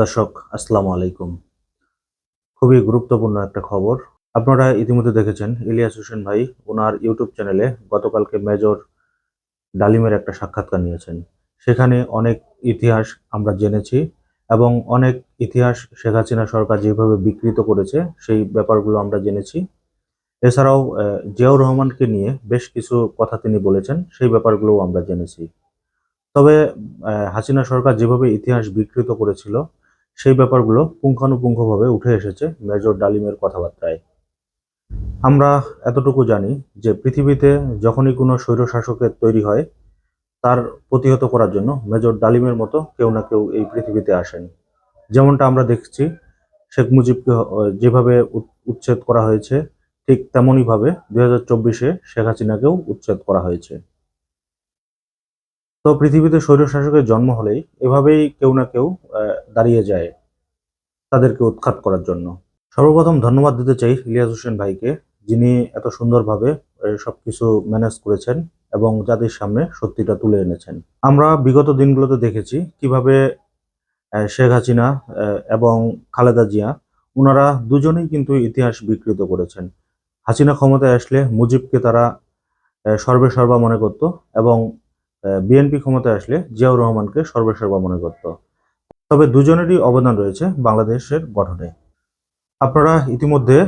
দর্শক, আসসালামু আলাইকুম। খুবই গুরুত্বপূর্ণ একটা খবর। আপনারা ইতিমধ্যে দেখেছেন, ইলিয়াস হোসেন ভাই ওনার ইউটিউব চ্যানেলে গতকালকে মেজর ডালিমের একটা সাক্ষাৎকার নিয়েছেন। সেখানে অনেক ইতিহাস আমরা জেনেছি এবং অনেক ইতিহাস শেখ হাসিনা সরকার যেভাবে বিকৃত করেছে, সেই ব্যাপারগুলো আমরা জেনেছি। এছাড়াও জিয়াউর রহমানকে নিয়ে বেশ কিছু কথা তিনি বলেছেন, সেই ব্যাপারগুলোও আমরা জেনেছি। তবে হাসিনা সরকার যেভাবে ইতিহাস বিকৃত করেছিল সেই ব্যাপারগুলো পুঙ্খানুপুঙ্খভাবে উঠে এসেছে মেজর ডালিমের কথাবার্তায়। আমরা এতটুকু জানি যে পৃথিবীতে যখনই কোনো স্বৈরশাসকের তৈরি হয়, তার প্রতিহত করার জন্য মেজর ডালিমের মতো কেউ না কেউ এই পৃথিবীতে আসেন। যেমনটা আমরা দেখছি, শেখ মুজিবকে যেভাবে উচ্ছেদ করা হয়েছে, ঠিক তেমনইভাবে দু হাজার চব্বিশে শেখ হাসিনাকেও উচ্ছেদ করা হয়েছে। তো পৃথিবীতে স্বৈরশাসকের জন্ম হলেই এভাবেই কেউ না কেউ দাঁড়িয়ে যায় তাদেরকে উৎখাত করার জন্য। সর্বপ্রথম ধন্যবাদ দিতে চাই ইলিয়াস হোসেন ভাইকে যিনি এত সুন্দরভাবে আহ, সবকিছু ম্যানেজ করেছেন এবং জাতির সামনে সত্যিটা তুলে এনেছেন। আমরা বিগত দিনগুলোতে দেখেছি কীভাবে শেখ হাসিনা এবং খালেদা জিয়া ওনারা দুজনেই কিন্তু ইতিহাস বিকৃত করেছেন। হাসিনা ক্ষমতায় আসলে মুজিবকে তারা সর্বে সর্বা মনে করত এবং বিএনপি ক্ষমতায় আসলে জিয়াউর রহমানকে সর্বে সর্বা মনে করত। তবে দুজনেরই অবদান রয়েছে বাংলাদেশের গঠনে। আপনারা ইতিমধ্যে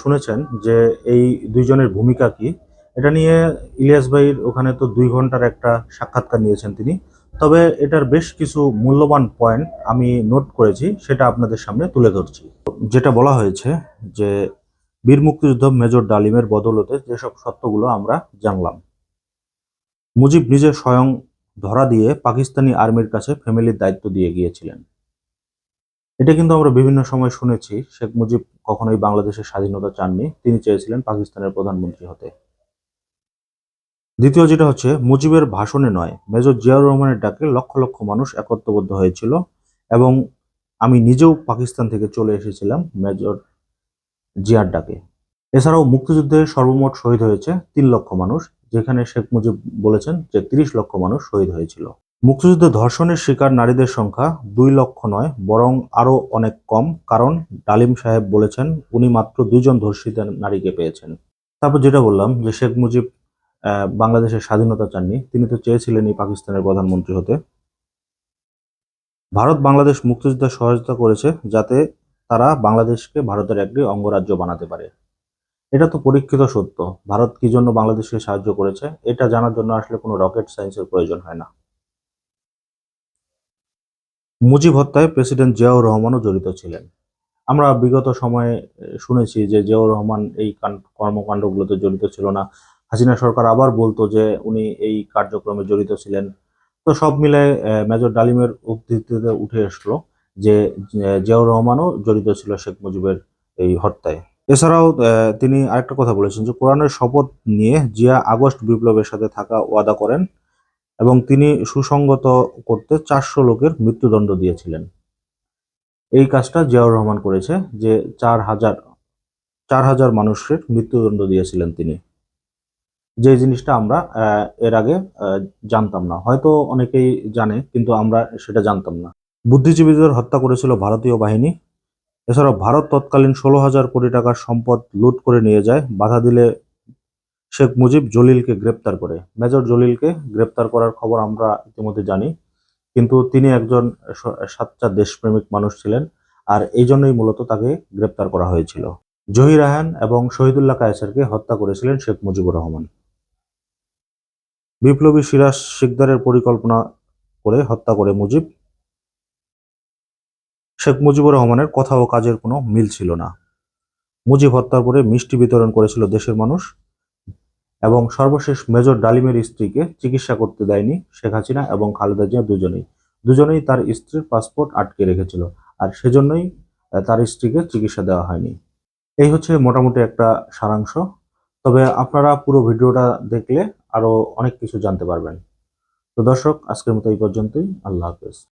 শুনেছেন যে এই দুইজনের ভূমিকা কি। এটা নিয়ে ইলিয়াস ভাইয়ের ওখানে তো দুই ঘণ্টার একটা সাক্ষাৎকার নিয়েছেন তিনি। তবে এটার বেশ কিছু মূল্যবান পয়েন্ট আমি নোট করেছি, সেটা আপনাদের সামনে তুলে ধরছি। যেটা বলা হয়েছে যে বীর মুক্তিযুদ্ধ মেজর ডালিমের বদৌলতে যেসব সত্যগুলো আমরা জানলাম মুজিব নিজে স্বয়ং ধরা দিয়ে পাকিস্তানি আর্মির কাছে ফ্যামিলির দায়িত্ব দিয়ে গিয়েছিলেন। এটা কিন্তু আমরা বিভিন্ন সময় শুনেছি, শেখ মুজিব কখনোই বাংলাদেশের স্বাধীনতা চাননি, তিনি চেয়েছিলেন পাকিস্তানের প্রধানমন্ত্রী হতে। দ্বিতীয় যেটা হচ্ছে, মুজিবের ভাষণে নয়, মেজর জিয়াউর রহমানের ডাকে লক্ষ লক্ষ মানুষ একত্রবদ্ধ হয়েছিল এবং আমি নিজেও পাকিস্তান থেকে চলে এসেছিলাম মেজর জিয়ার ডাকে। এছাড়াও মুক্তিযুদ্ধে সর্বমোট শহীদ হয়েছে তিন লক্ষ মানুষ যেখানে শেখ মুজিব বলেছেন যে তিরিশ লক্ষ মানুষ শহীদ হয়েছিল। মুক্তিযুদ্ধে ধর্ষণের শিকার নারীদের সংখ্যা দুই লক্ষ নয়, বরং আরও অনেক কম, কারণ ডালিম সাহেব বলেছেন উনি মাত্র দুইজন ধর্ষিত নারীকে পেয়েছেন। তারপর যেটা বললাম যে শেখ মুজিব বাংলাদেশের স্বাধীনতা চাননি, তিনি তো চেয়েছিলেনই পাকিস্তানের প্রধানমন্ত্রী হতে। ভারত বাংলাদেশ মুক্তিযুদ্ধে সহায়তা করেছে যাতে তারা বাংলাদেশকে ভারতের একটি অঙ্গরাজ্য বানাতে পারে। এটা তো পরীক্ষিত সত্য। ভারত কি জন্য বাংলাদেশকে সাহায্য করেছে? এটা জানার জন্য আসলে কোনো রকেট সায়েন্সের প্রয়োজন হয় না। মুজিব হত্যায় প্রেসিডেন্ট জিয়াউর রহমানও জড়িত ছিলেন। আমরা বিগত সময়ে শুনেছি যে জিয়াউর রহমান এই কর্মকাণ্ডগুলোতে জড়িত ছিল না। হাসিনা সরকার আবার বলতো যে উনি এই কার্যক্রমে জড়িত ছিলেন। তো সব মিলে মেজর ডালিমের উদ্ধৃতিতে উঠে আসলো যে জিয়াউর রহমানও জড়িত ছিল শেখ মুজিবের এই হত্যায়। এছাড়াও তিনি আরেকটা কথা বলেছেন যে কোরআনের শপথ নিয়ে জিয়া আগস্ট বিপ্লবের সাথে থাকা ওয়াদা করেন এবং তিনি সুসংগত করতে চারশো লোকের মৃত্যুদণ্ড দিয়েছিলেন। এই কাজটা জিয়াউর রহমান করেছে যে চার হাজার চার হাজার মানুষের মৃত্যুদণ্ড দিয়েছিলেন তিনি। যে জিনিসটা আমরা এর আগে জানতাম না। হয়তো অনেকেই জানে, কিন্তু আমরা সেটা জানতাম না। বুদ্ধিজীবীদের হত্যা করেছিল ভারতীয় বাহিনী। এছাড়াও ভারত তৎকালীন ষোলো হাজার কোটি টাকার সম্পদ লুট করে নিয়ে যায়। বাধা দিলে শেখ মুজিব জলিলকে গ্রেপ্তার করে। মেজর জলিলকে গ্রেপ্তার করার খবর আমরা ইতিমধ্যে জানি। কিন্তু তিনি একজন সাচ্চা দেশপ্রেমিক মানুষ ছিলেন আর এই জন্যই মূলত তাকে গ্রেপ্তার করা হয়েছিল। জহির রায়হান এবং শহীদুল্লাহ কায়েসারকে হত্যা করেছিলেন শেখ মুজিবুর রহমান। বিপ্লবী সিরাজ শিকদারের পরিকল্পনা করে হত্যা করে মুজিব শেখ মুজিবুর রহমানের কথা ও কাজের কোনো মিল ছিল না। মুজিব হত্যার পরে মিষ্টি বিতরণ করেছিল দেশের মানুষ এবং সর্বশেষ মেজর ডালিমের স্ত্রীকে চিকিৎসা করতে দেয়নি শেখ হাসিনা এবং খালেদা জিয়া দুজনেই। দুজনেই তার স্ত্রীর পাসপোর্ট আটকে রেখেছিল আর সেজন্যই তার স্ত্রীকে চিকিৎসা দেওয়া হয়নি। এই হচ্ছে মোটামুটি একটা সারাংশ। তবে আপনারা পুরো ভিডিওটা দেখলে আরও অনেক কিছু জানতে পারবেন। তো দর্শক, আজকের মতো এই পর্যন্তই। আল্লাহ হাফেজ।